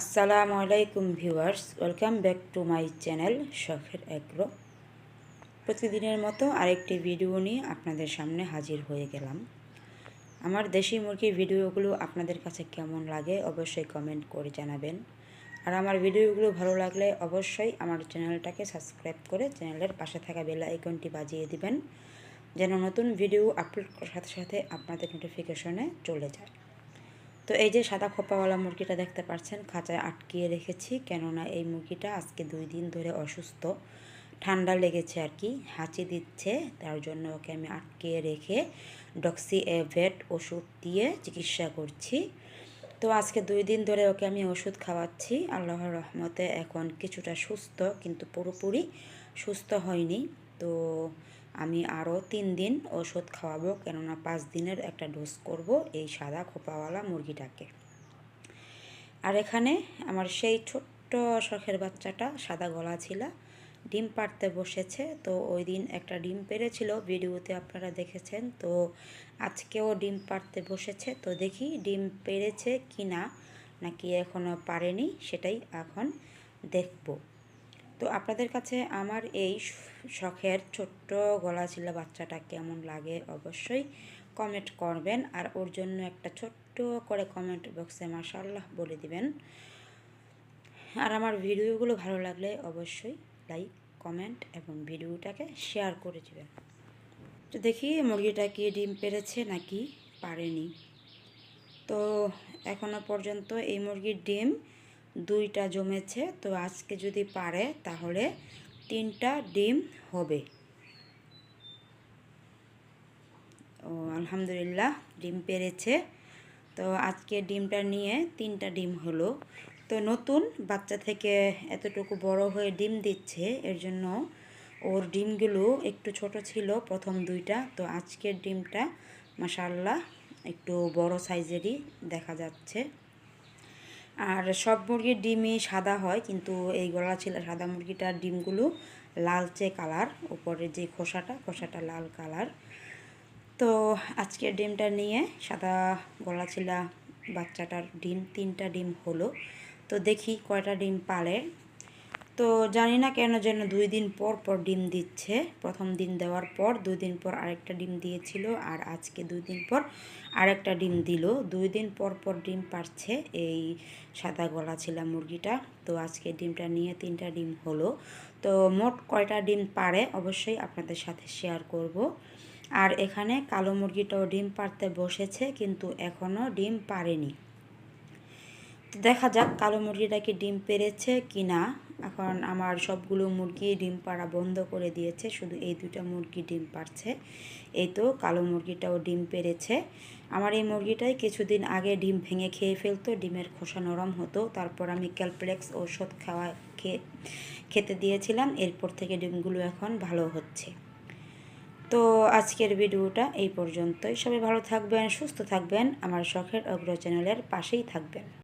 আসসালামু আলাইকুম viewers, welcome back to my channel শখের এগ্রো প্রতিদিনের মতো আরেকটি ভিডিও নিয়ে আপনাদের সামনে হাজির হয়ে গেলাম। আমার দেশি মুরগির ভিডিওগুলো আপনাদের কাছে কেমন লাগে অবশ্যই কমেন্ট করে জানাবেন। আর আমার ভিডিওগুলো ভালো লাগলে অবশ্যই আমার চ্যানেলটাকে সাবস্ক্রাইব করে চ্যানেলের পাশে থাকা বেল আইকনটি বাজিয়ে দিবেন, যেন নতুন ভিডিও আপলোড করার সাথে সাথে আপনাদের নোটিফিকেশনে চলে যায়। তো এই যে সাদা খোপাওয়ালা মুরগিটা দেখতে পাচ্ছেন, খাঁচায় আটকিয়ে রেখেছি। কেননা এই মুরগিটা আজকে দুই দিন ধরে অসুস্থ। ঠান্ডা লেগেছে আর কি, হাঁচি দিচ্ছে। তার জন্য ওকে আমি আটকিয়ে রেখে ডক্সি এভেট ওষুধ দিয়ে চিকিৎসা করছি। তো আজকে দুই দিন ধরে ওকে আমি ওষুধ খাওয়াচ্ছি। আল্লাহর রহমতে এখন কিছুটা সুস্থ, কিন্তু পুরোপুরি সুস্থ হয়নি। তো আমি আরও তিন দিন ওষুধ খাওয়াবো কেননা পাঁচ দিনের একটা ডোজ করব এই সাদা খোপাওয়ালা মুরগিটাকে। আর এখানে আমার সেই ছোট্ট শখের বাচ্চাটা সাদা গলা ছিল, ডিম পাড়তে বসেছে। তো ওই দিন একটা ডিম পেরেছিল ভিডিওতে আপনারা দেখেছেন। তো আজকেও ডিম পাড়তে বসেছে। তো দেখি ডিম পেরেছে কি না নাকি এখনও পারেনি সেটাই এখন দেখব। তো আপনাদের কাছে আমার এই শখের ছোট্ট গলা ছিল বাচ্চাটা কেমন লাগে অবশ্যই কমেন্ট করবেন। আর ওর জন্য একটা ছোট্ট করে কমেন্ট বক্সে মাসাল্লাহ বলে দিবেন। আর আমার ভিডিওগুলো ভালো লাগলে অবশ্যই লাইক কমেন্ট এবং ভিডিওটাকে শেয়ার করে দেবেন। তো দেখি মুরগিটা কি ডিম পেরেছে নাকি পারেনি। তো এখনও পর্যন্ত এই মুরগির ডিম দুইটা জমেছে, তো আজকে যদি পারে তাহলে তিনটা ডিম হবে। ও, আলহামদুলিল্লাহ ডিম পেরেছে। তো আজকে ডিমটা নিয়ে তিনটা ডিম হলো। তো নতুন বাচ্চা থেকে এতটুকু বড় হয়ে ডিম দিচ্ছে, এর জন্য ওর ডিমগুলো একটু ছোট ছিল প্রথম দুইটা। তো আজকের ডিমটা মাসাল্লাহ একটু বড় সাইজেরই দেখা যাচ্ছে। আর সব মুরগির ডিমই সাদা হয়, কিন্তু এই গলা ছিল সাদা মুরগিটার ডিমগুলো লালচে কালার উপরে যে খোসাটা খোসাটা লাল কালার। তো আজকের ডিমটা নিয়ে সাদা গলা ছিলা বাচ্চাটার ডিম, তিনটা ডিম হলো। তো দেখি কয়টা ডিম পালে। তো জানি না কেন যেন দুই দিন পর পর ডিম দিচ্ছে। প্রথম দিন দেওয়ার পর দুই দিন পর আরেকটা ডিম দিয়েছিল আর আজকে দুই দিন পর আরেকটা ডিম দিল। দুই দিন পর পর ডিম পারছে এই সাদা গলা ছিল মুরগিটা। তো আজকে ডিমটা নিয়ে তিনটা ডিম হলো। তো মোট কয়টা ডিম পারে অবশ্যই আপনাদের সাথে শেয়ার করব। আর এখানে কালো মুরগিটাও ডিম পারতে বসেছে কিন্তু এখনও ডিম পারেনি। দেখা যাক কালো মুরগিটা কি ডিম পেরেছে কি না এখন আমার সবগুলো মুরগি ডিম পাড়া বন্ধ করে দিয়েছে, শুধু এই দুটা মুরগি ডিম পারছে এই তো কালো মুরগিটাও ডিম পেরেছে আমার এই মুরগিটাই কিছুদিন আগে ডিম ভেঙে খেয়ে ফেলতো, ডিমের খোসা নরম হতো। তারপর আমি ক্যালপ্লেক্স ওষুধ খাওয়া খেয়ে, খেতে দিয়েছিলাম। এরপর থেকে ডিমগুলো এখন ভালো হচ্ছে। তো আজকের ভিডিওটা এই পর্যন্তই। সবাই ভালো থাকবেন, সুস্থ থাকবেন। আমার শখের অগ্র চ্যানেলের পাশেই থাকবেন।